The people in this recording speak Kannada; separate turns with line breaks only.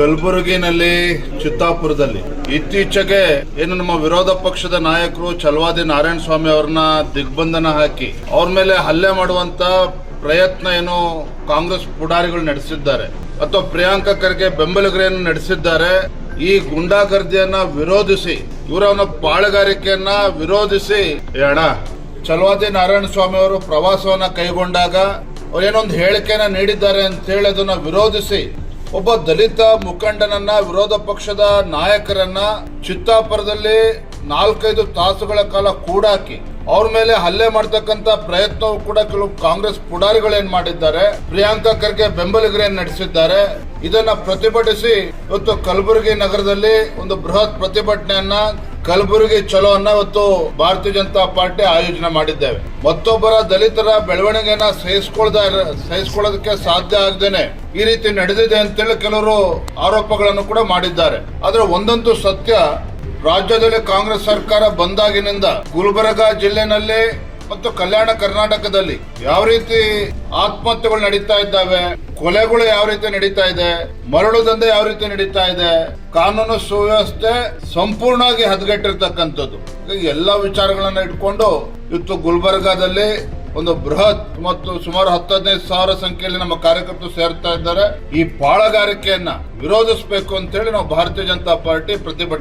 ಕಲಬುರಗಿನಲ್ಲಿ, ಚಿತ್ತಾಪುರದಲ್ಲಿ. ಇತ್ತೀಚೆಗೆ ಏನು ನಮ್ಮ ವಿರೋಧ ಪಕ್ಷದ ನಾಯಕರು ಚಲವಾದಿ ನಾರಾಯಣ ಸ್ವಾಮಿ ಅವ್ರನ್ನ ದಿಗ್ಬಂಧನ ಹಾಕಿ, ಅವ್ರ ಮೇಲೆ ಹಲ್ಲೆ ಮಾಡುವಂತ ಪ್ರಯತ್ನ ಏನು ಕಾಂಗ್ರೆಸ್ ಪುಡಾರಿಗಳು ನಡೆಸಿದ್ದಾರೆ. ಅಥವಾ ಪ್ರಿಯಾಂಕಾ ಖರ್ಗೆ ಬೆಂಬಲಿಗರೇನು ನಡೆಸಿದ್ದಾರೆ. ಈ ಗುಂಡಾಗರ್ದಿಯನ್ನ ವಿರೋಧಿಸಿ, ಇವರ ಪಾಳುಗಾರಿಕೆಯನ್ನ ವಿರೋಧಿಸಿ ಅಣ್ಣ ಚಲವಾದಿ ನಾರಾಯಣ ಸ್ವಾಮಿ ಅವರು ಪ್ರವಾಸವನ್ನ ಕೈಗೊಂಡಾಗ ಅವ್ರೇನೊಂದು ಹೇಳಿಕೆಯನ್ನ ನೀಡಿದ್ದಾರೆ ಅಂತ ಹೇಳಿ ಅದನ್ನ ವಿರೋಧಿಸಿ ಒಬ್ಬ ದಲಿತ ಮುಖಂಡನನ್ನ ವಿರೋಧ ಪಕ್ಷದ ನಾಯಕರನ್ನ ಚಿತ್ತಾಪುರದಲ್ಲಿ ನಾಲ್ಕೈದು ತಾಸುಗಳ ಕಾಲ ಕೂಡಾಕಿ ಅವ್ರ ಮೇಲೆ ಹಲ್ಲೆ ಮಾಡ್ತಕ್ಕಂತ ಪ್ರಯತ್ನವೂ ಕೂಡ ಕೆಲವು ಕಾಂಗ್ರೆಸ್ ಪುಡಾರಿಗಳು ಏನ್ ಮಾಡಿದ್ದಾರೆ. ಪ್ರಿಯಾಂಕಾ ಖರ್ಗೆ ಬೆಂಬಲಿಗರೇನ್ ನಡೆಸಿದ್ದಾರೆ. ಇದನ್ನ ಪ್ರತಿಭಟಿಸಿ ಇವತ್ತು ಕಲಬುರಗಿ ನಗರದಲ್ಲಿ ಒಂದು ಬೃಹತ್ ಪ್ರತಿಭಟನೆಯನ್ನ ಕಲಬುರಗಿ ಚಲೋ ಅನ್ನ ಇವತ್ತು ಭಾರತೀಯ ಜನತಾ ಪಾರ್ಟಿ ಆಯೋಜನೆ ಮಾಡಿದ್ದೇವೆ. ಮತ್ತೊಬ್ಬರ ದಲಿತರ ಬೆಳವಣಿಗೆನ ಸಹಿಸ್ಕೊಳ್ದ ಸಹಿಸ್ಕೊಳ್ಳೋದಕ್ಕೆ ಸಾಧ್ಯ ಆಗದೇನೆ ಈ ರೀತಿ ನಡೆದಿದೆ ಅಂತೇಳಿ ಕೆಲವರು ಆರೋಪಗಳನ್ನು ಕೂಡ ಮಾಡಿದ್ದಾರೆ. ಆದ್ರೆ ಒಂದಂತೂ ಸತ್ಯ, ರಾಜ್ಯದಲ್ಲಿ ಕಾಂಗ್ರೆಸ್ ಸರ್ಕಾರ ಬಂದಾಗಿನಿಂದ ಗುಲ್ಬರ್ಗಾ ಜಿಲ್ಲೆನಲ್ಲಿ ಮತ್ತು ಕಲ್ಯಾಣ ಕರ್ನಾಟಕದಲ್ಲಿ ಯಾವ ರೀತಿ ಆತ್ಮಹತ್ಯೆಗಳು ನಡೀತಾ ಇದ್ದಾವೆ, ಕೊಲೆಗಳು ಯಾವ ರೀತಿ ನಡೀತಾ ಇದೆ, ಮರಳು ದಂಧೆ ಯಾವ ರೀತಿ ನಡೀತಾ ಇದೆ, ಕಾನೂನು ಸುವ್ಯವಸ್ಥೆ ಸಂಪೂರ್ಣವಾಗಿ ಹದಗೆಟ್ಟಿರ್ತಕ್ಕಂಥದ್ದು. ಎಲ್ಲ ವಿಚಾರಗಳನ್ನ ಇಟ್ಕೊಂಡು ಇವತ್ತು ಗುಲ್ಬರ್ಗಾದಲ್ಲಿ ಒಂದು ಬೃಹತ್ ಮತ್ತು ಸುಮಾರು ಹತ್ತದೈದು ಸಾವಿರ ಸಂಖ್ಯೆಯಲ್ಲಿ ನಮ್ಮ ಕಾರ್ಯಕರ್ತರು ಸೇರ್ತಾ ಇದ್ದಾರೆ. ಈ ಪಾಳಗಾರಿಕೆಯನ್ನ ವಿರೋಧಿಸಬೇಕು ಅಂತ ಹೇಳಿ ನಾವು ಭಾರತೀಯ ಜನತಾ ಪಾರ್ಟಿ ಪ್ರತಿಭಟನೆ